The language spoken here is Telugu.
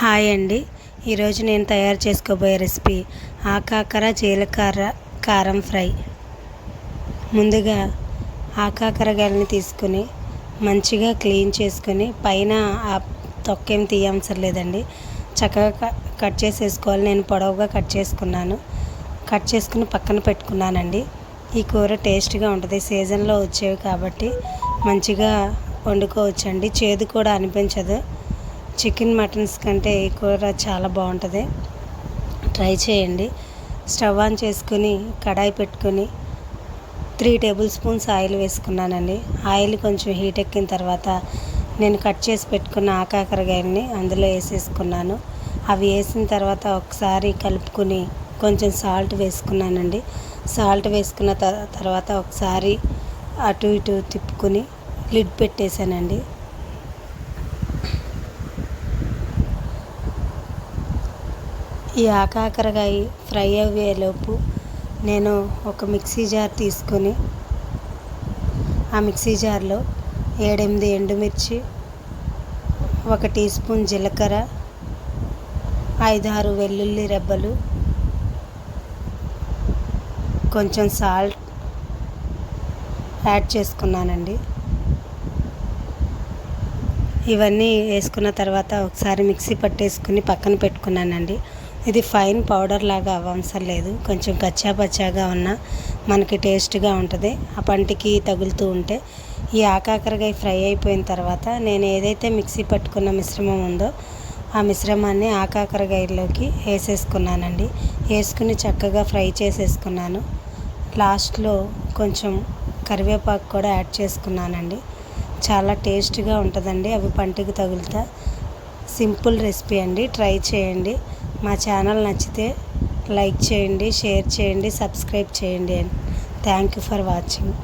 హాయ్ అండి. ఈరోజు నేను తయారు చేసుకోబోయే రెసిపీ ఆకాకర జీలకర్ర కారం ఫ్రై. ముందుగా ఆకాకరగాయలని తీసుకుని మంచిగా క్లీన్ చేసుకుని పైన ఆ తొక్కేం తీయవసరం లేదండి. చక్కగా కట్ చేసేసుకోవాలి. నేను పొడవుగా కట్ చేసుకున్నాను. కట్ చేసుకుని పక్కన పెట్టుకున్నానండి. ఈ కూర టేస్ట్గా ఉంటుంది. సీజన్లో వచ్చేవి కాబట్టి మంచిగా వండుకోవచ్చండి. చేదు కూడా అనిపించదు. చికెన్ మటన్స్ కంటే ఈ కూర చాలా బాగుంటుంది. ట్రై చేయండి. స్టవ్ ఆన్ చేసుకుని కడాయి పెట్టుకుని త్రీ టేబుల్ స్పూన్స్ ఆయిల్ వేసుకున్నానండి. ఆయిల్ కొంచెం హీట్ ఎక్కిన తర్వాత నేను కట్ చేసి పెట్టుకున్న ఆకాకరకాయలని అందులో వేసేసుకున్నాను. అవి వేసిన తర్వాత ఒకసారి కలుపుకుని కొంచెం సాల్ట్ వేసుకున్నానండి. సాల్ట్ వేసుకున్న తర్వాత ఒకసారి అటు ఇటు తిప్పుకుని లిడ్ పెట్టేశానండి. ఈ ఆకాకరకాయ ఫ్రై అయ్యేలోపు నేను ఒక మిక్సీ జార్ తీసుకొని ఆ మిక్సీ జార్లో ఏడెనిమిది ఎండుమిర్చి ఒక టీ స్పూన్ జీలకర్ర ఐదారు వెల్లుల్లి రెబ్బలు కొంచెం సాల్ట్ యాడ్ చేసుకున్నానండి. ఇవన్నీ వేసుకున్న తర్వాత ఒకసారి మిక్సీ పట్టేసుకుని పక్కన పెట్టుకున్నానండి. ఇది ఫైన్ పౌడర్ లాగా అవ్వవసరం లేదు. కొంచెం కచ్చాపచ్చాగా ఉన్న మనకి టేస్ట్గా ఉంటుంది. ఆ పంటికి తగులుతూ ఉంటే ఈ ఆకాకరకాయ ఫ్రై అయిపోయిన తర్వాత నేను ఏదైతే మిక్సీ పట్టుకున్న మిశ్రమం ఉందో ఆ మిశ్రమాన్ని ఆకాకరకాయలోకి వేసేసుకున్నానండి. వేసుకుని చక్కగా ఫ్రై చేసేసుకున్నాను. లాస్ట్లో కొంచెం కరివేపాకు కూడా యాడ్ చేసుకున్నానండి. చాలా టేస్ట్గా ఉంటుందండి. అవి పంటికి తగులుతా. సింపుల్ రెసిపీ అండి. ట్రై చేయండి. మా ఛానల్ నచ్చితే లైక్ చేయండి షేర్ చేయండి సబ్స్క్రైబ్ చేయండి థ్యాంక్ యూ ఫర్ వాచింగ్.